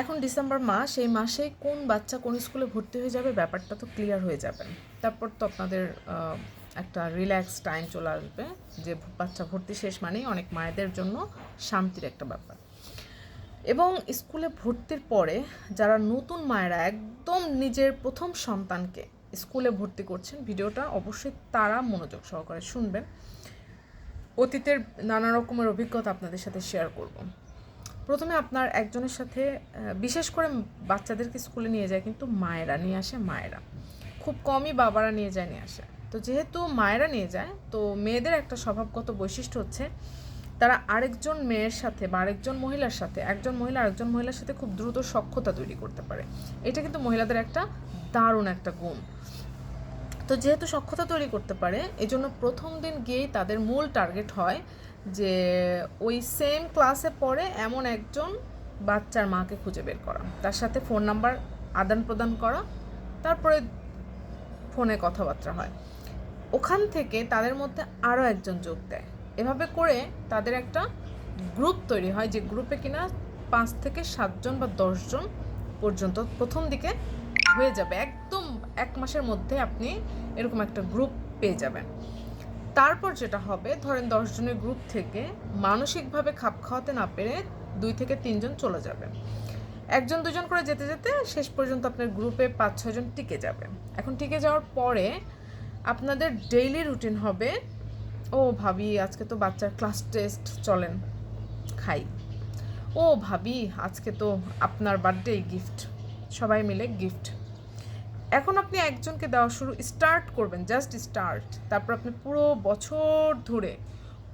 এখন ডিসেম্বর মাস, এই মাসে কোন বাচ্চা কোন স্কুলে ভর্তি হয়ে যাবে ব্যাপারটা তো ক্লিয়ার হয়ে যাবে। তারপর তো আপনাদের একটা রিল্যাক্স টাইম চলে আসবে যে বাচ্চা ভর্তি শেষ মানেই অনেক মায়েদের জন্য শান্তির একটা ব্যাপার। এবং স্কুলে ভর্তির পরে যারা নতুন মায়েরা একদম নিজের প্রথম সন্তানকে স্কুলে ভর্তি করছেন, ভিডিওটা অবশ্যই তারা মনোযোগ সহকারে শুনবেন। অতীতের নানা রকমের অভিজ্ঞতা আপনাদের সাথে শেয়ার করব। প্রথমে আপনার একজনের সাথে বিশেষ করে বাচ্চাদেরকে স্কুলে নিয়ে যায় কিন্তু মায়েরা নিয়ে আসে মায়েরা। খুব কমই বাবারা নিয়ে যায়, নিয়ে আসে। তো যেহেতু মায়েরা নিয়ে যায়, তো মেয়েদের একটা স্বভাবগত বৈশিষ্ট্য হচ্ছে তারা আরেকজন মেয়ের সাথে বা আরেকজন মহিলার সাথে, একজন মহিলা আরেকজন মহিলার সাথে খুব দ্রুত সখ্যতা তৈরি করতে পারে। এটা কিন্তু মহিলাদের একটা দারুণ একটা গুণ। তো যেহেতু সক্ষতা তৈরি করতে পারে এই জন্য প্রথম দিন গিয়েই তাদের মূল টার্গেট হয় যে ওই সেম ক্লাসে পড়ে এমন একজন বাচ্চার মাকে খুঁজে বের করা। তার সাথে ফোন নাম্বার আদান প্রদান করা, তারপরে ফোনে কথাবার্তা হয়। ওখান থেকে তাদের মধ্যে আরও একজন যোগ দেয়। এভাবে করে তাদের একটা গ্রুপ তৈরি হয় যে গ্রুপে কিনা পাঁচ থেকে সাতজন বা দশজন পর্যন্ত প্রথম দিকে হয়ে যাবে, একদম এক মাসের মধ্যে আপনি এরকম একটা গ্রুপ পেয়ে যাবেন। তারপর যেটা হবে, ধরেন দশজনের গ্রুপ থেকে মানসিকভাবে খাপ খাওয়াতে না পেরে দুই থেকে তিনজন চলে যাবে। একজন, দুজন করে যেতে যেতে শেষ পর্যন্ত আপনার গ্রুপে পাঁচ ছজন টিকে যাবে। এখন টিকে যাওয়ার পরে আপনাদের ডেইলি রুটিন হবে, ও ভাবি, আজকে তো বাচ্চার ক্লাস টেস্ট চলেন, খাই। ও ভাবি, আজকে তো আপনার বার্থডে গিফট সবাই মিলে গিফট এখন আপনি একজনকে দেওয়া শুরু স্টার্ট করবেন জাস্ট স্টার্ট তারপর আপনি পুরো বছর ধরে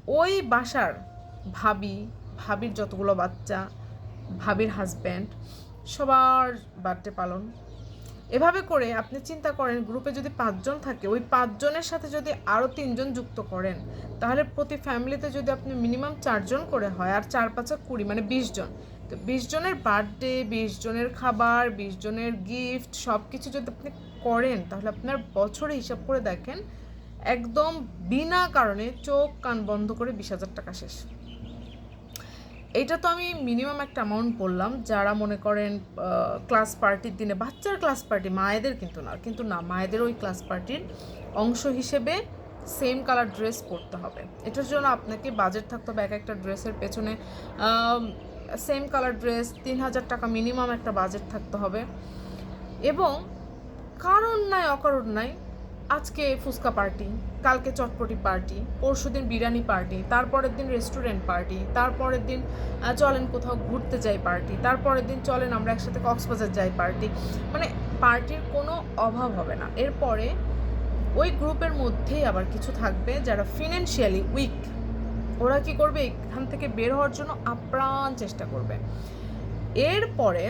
ওই বাসার ভাবি, ভাবির যতগুলো বাচ্চা, ভাবির হাজব্যান্ড সবার বার্থডে পালন এভাবে করে আপনি চিন্তা করেন গ্রুপে যদি পাঁচজন থাকে, ওই পাঁচজনের সাথে যদি আরও তিনজন যুক্ত করেন, তাহলে প্রতি ফ্যামিলিতে যদি আপনি মিনিমাম চারজন করে হয়, আর চার পাঁচা কুড়ি মানে বিশ জন তো বিশ জনের বার্থডে বিশ জনের খাবার বিশ জনের গিফট সব কিছু যদি আপনি করেন, তাহলে আপনার বছরে হিসাব করে দেখেন, একদম বিনা কারণে চোখ কান বন্ধ করে বিশ হাজার টাকা শেষ। এইটা তো আমি মিনিমাম একটা অ্যামাউন্ট বললাম, যারা মনে করেন ক্লাস পার্টির দিনে, বাচ্চার ক্লাস পার্টি মায়েদের কিন্তু না কিন্তু না, মায়েদের ওই ক্লাস পার্টির অংশ হিসেবে সেম কালার ড্রেস পরতে হবে। এটার জন্য আপনাকে বাজেট থাকতে হবে এক একটা ড্রেসের পেছনে সেম কালার ড্রেস তিন হাজার টাকা মিনিমাম একটা বাজেট থাকতে হবে। এবং কারণ নাই অকারণ নাই, আজকে ফুচকা পার্টি কালকে চটপটি পার্টি পরশুদিন বিরিয়ানি পার্টি, তারপরের দিন রেস্টুরেন্ট পার্টি, তারপরের দিন চলেন কোথাও ঘুরতে যাই পার্টি, তারপরের দিন চলেন আমরা একসাথে কক্সবাজার যাই পার্টি। মানে পার্টির কোনো অভাব হবে না। এরপরে ওই গ্রুপের মধ্যেই আবার কিছু থাকবে যারা ফিনান্সিয়ালি উইক ওরা কি করবে? এখান থেকে বের হওয়ার জন্য আপ্রাণ চেষ্টা করবে। এরপরে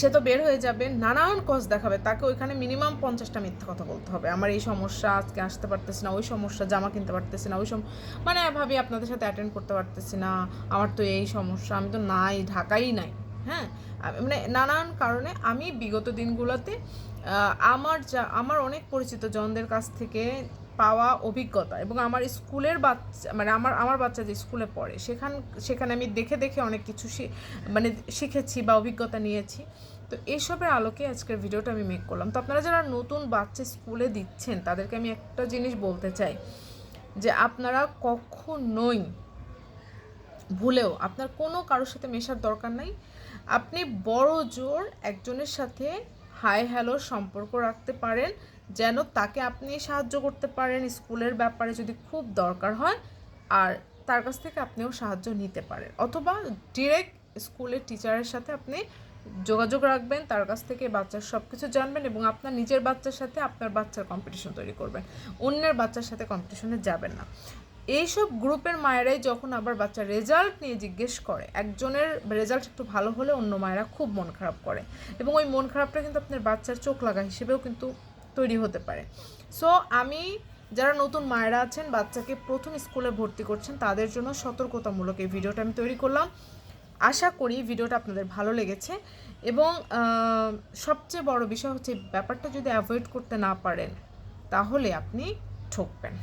সে তো বের হয়ে যাবে, নানান কজ দেখাবে, তাকে ওইখানে মিনিমাম পঞ্চাশটা মিথ্যা কথা বলতে হবে। আমার এই সমস্যা, আজকে আসতে পারতেছি না, ওই সমস্যা, জামা কিনতে পারতেছি না, ওই সম মানে ভাবি আপনাদের সাথে অ্যাটেন্ড করতে পারতেছি না, আমার তো এই সমস্যা, আমি তো নাই, ঢাকাই নাই হ্যাঁ? মানে নানান কারণে আমি বিগত দিনগুলোতে আমার যা আমার অনেক পরিচিত জনদের কাছ থেকে পাওয়া অভিজ্ঞতা এবং আমার স্কুলের বাচ্চা মানে আমার আমার বাচ্চা যে স্কুলে পড়ে, সেখান, সেখানে আমি দেখে দেখে অনেক কিছু মানে শিখেছি বা অভিজ্ঞতা নিয়েছি। তো এইসবের আলোকে আজকের ভিডিওটা আমি মেক করলাম। তো আপনারা যারা নতুন বাচ্চা স্কুলে দিচ্ছেন, তাদেরকে আমি একটা জিনিস বলতে চাই যে আপনারা কখনোই ভুলেও আপনার কোনো কারোর সাথে মেশার দরকার নাই। আপনি বড় জোর একজনের সাথে হাই হ্যালো সম্পর্ক রাখতে পারেন, যেন তাকে আপনি সাহায্য করতে পারেন স্কুলের ব্যাপারে যদি খুব দরকার হয়, আর তার কাছ থেকে আপনিও সাহায্য নিতে পারেন। অথবা ডিরেক্ট স্কুলের টিচারের সাথে আপনি যোগাযোগ রাখবেন, তার কাছ থেকে বাচ্চার সব কিছু জানবেন এবং আপনার নিজের বাচ্চার সাথে আপনার বাচ্চার কম্পিটিশন তৈরি করবেন। অন্যের বাচ্চার সাথে কম্পিটিশনে যাবেন না। এইসব গ্রুপের মায়েরাই যখন আবার বাচ্চার রেজাল্ট নিয়ে জিজ্ঞেস করে, একজনের রেজাল্ট একটু ভালো হলে অন্য মায়েরা খুব মন খারাপ করে এবং ওই মন খারাপটা কিন্তু আপনার বাচ্চার চোখ লাগা হিসেবেও কিন্তু তৈরি হতে পারে। সো আমি যারা নতুন মায়েরা আছেন, বাচ্চাকে প্রথম স্কুলে ভর্তি করছেন, তাদের জন্য সতর্কতামূলক এই ভিডিওটা আমি তৈরি করলাম। আশা করি ভিডিওটা আপনাদের ভালো লেগেছে এবং সবচেয়ে বড় বিষয় হচ্ছে ব্যাপারটা যদি অ্যাভয়েড করতে না পারেন, তাহলে আপনি ঠকবেন।